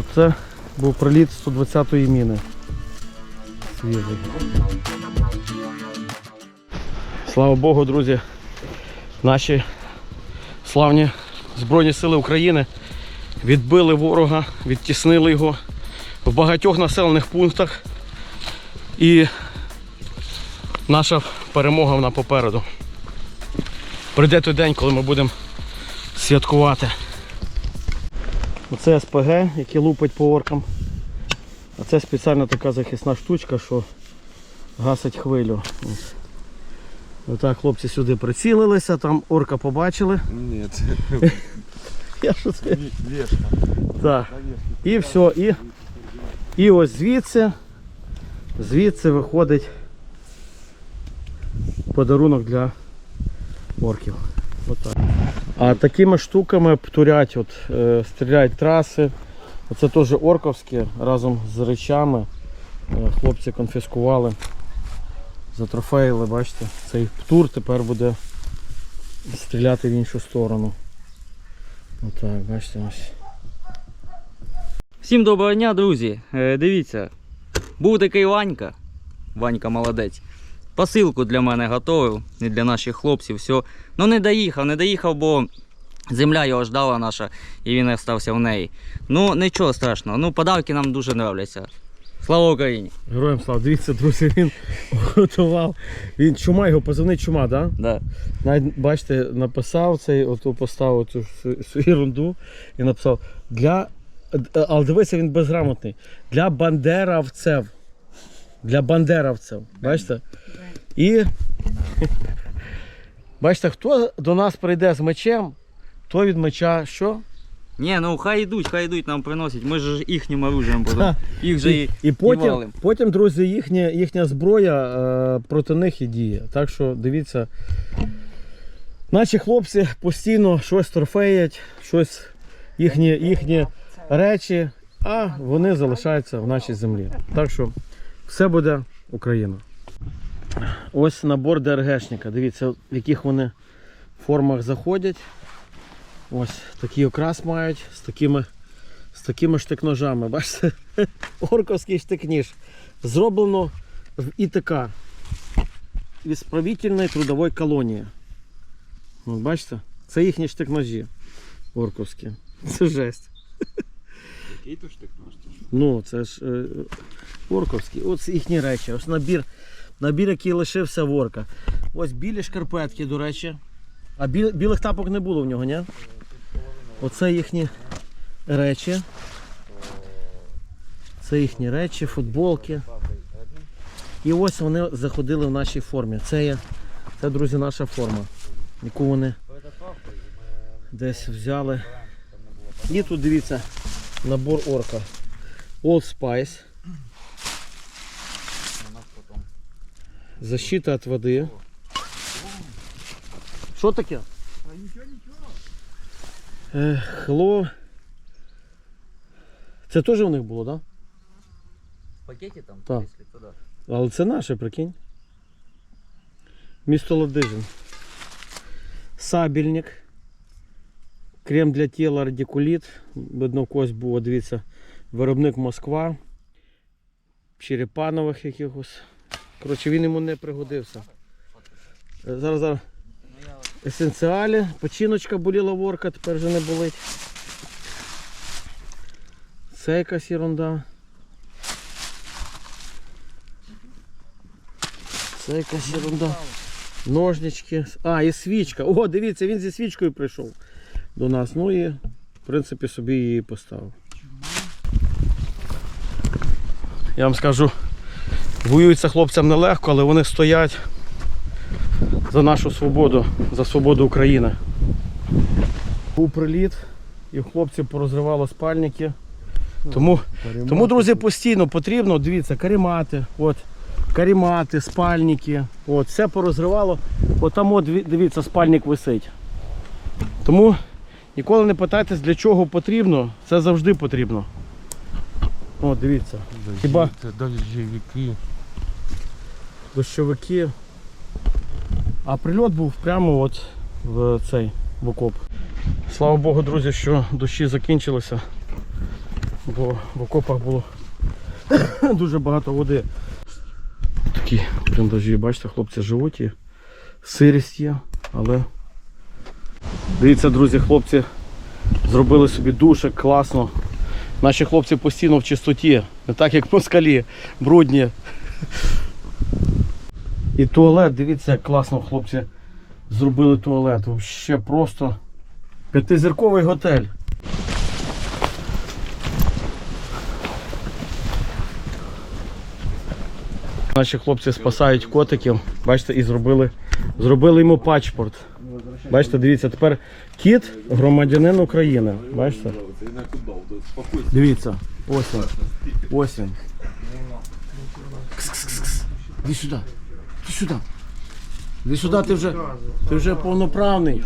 Оце був приліт 120-ї міни. Свіжий. Слава Богу, друзі. Наші славні Збройні Сили України відбили ворога, відтіснили його в багатьох населених пунктах. І наша перемога вона попереду. Прийде той день, коли ми будемо святкувати. Оце СПГ, який лупить по оркам. А це спеціальна така захисна штучка, що гасить хвилю. От. Отак хлопці сюди прицілилися, там орка побачили. Нет. Я що це? Так. І все. І, і ось звідси, звідси виходить подарунок для орків. Отак. А такими штуками птурять, от, е, стріляють траси. Оце теж орковські разом з речами. Е, хлопці конфіскували. Затрофеїли, бачите, цей птур тепер буде стріляти в іншу сторону. Отак, бачите ось. Всім доброго дня, друзі. Е, Дивіться, був такий Ванька. Ванька молодець. Посилку для мене готовив і для наших хлопців. Все. Ну не доїхав, не доїхав, бо земля його ждала наша і він остався в неї. Ну нічого страшного. Ну подарки нам дуже нравляться. Слава Україні! Героям слава. Дивіться, друзі, він готував. Він чума, його позивний чума, да? Да. Навіть бачите, написав цей, оту поставив цю ерунду і написав для. Але дивися, він безграмотний. Для бандеравцев. Для бандеравцев. Бачите? І бачите, хто до нас прийде з мечем, то від меча що? Ні, ну хай йдуть, хай йдуть, нам приносять. Ми ж їхнім оружием будемо. Їх же і, і потім, валим. потім, друзі, їхня, їхня зброя е, проти них і діє. Так що дивіться, наші хлопці постійно щось торфеять, щось їхні, їхні речі, а вони залишаються в нашій землі. Так що все буде Україна. Ось набор ДРГшника. Дивіться, в яких вони формах заходять. Ось такий окрас мають з такими, з такими штик-ножами. Бачите? Орковський штик-ніж. Зроблено в ІТК. Ісправительної трудової колонії. От бачите? Це їхні штик-ножі. Орковські. Це жесть. Який то штик наш? Ну, це ж е, орковські. Ось їхні речі. Ось набір, набір, який лишився в орка. Ось білі шкарпетки, до речі. А біл, білих тапок не було в нього, ні? Оце їхні речі. Це їхні речі, футболки. І ось вони заходили в нашій формі. Це є, це, друзі, наша форма, яку вони десь взяли. І тут дивіться, набор орка. Old Spice. Защита від води. Що таке? Е, Хло. Це теж у них було, так? В пакеті там, Так. якщо туди. Да? Але це наше, прикинь. Місто Ладижин. Сабельник. Крем для тіла радикуліт. Видно, в когось було, дивіться, виробник Москва. Черепанових якихось. Коротше, він йому не пригодився. Е, Зараз, зараз. Есенціалі. Починочка боліла ворка, тепер вже не болить. Це якась ерунда. Це якась ерунда. Ножнички. А, і свічка. О, дивіться, він зі свічкою прийшов до нас. Ну і в принципі собі її поставив. Я вам скажу, воюється хлопцям нелегко, але вони стоять за нашу свободу, за свободу України. Був приліт, і в хлопців порозривало спальники. Тому, тому, друзі, постійно потрібно, дивіться, карімати, от, карімати, спальники, от, все порозривало. От там от, дивіться, спальник висить. Тому ніколи не питайтесь, для чого потрібно, це завжди потрібно. От, дивіться. Хіба Це дождевики. дощовики. А прильот був прямо от в цей в окоп. Слава Богу, друзі, що дощі закінчилися. бо в окопах було дуже багато води. Такі бліндажі, бачите, хлопці живуть і сирість є, але. Дивіться, друзі, хлопці зробили собі душик класно. Наші хлопці постійно в чистоті, не так як москалі, брудні. І туалет, дивіться, як класно хлопці зробили туалет. Взагалі просто п'ятизірковий готель. Наші хлопці спасають котиків. Бачите, і зробили, зробили йому пачпорт. Бачите, дивіться, тепер кіт громадянин України. Бачите? Дивіться, ось він. Ось він. Іди сюди. Іди сюди. Іди сюди, ти вже, ти вже повноправний.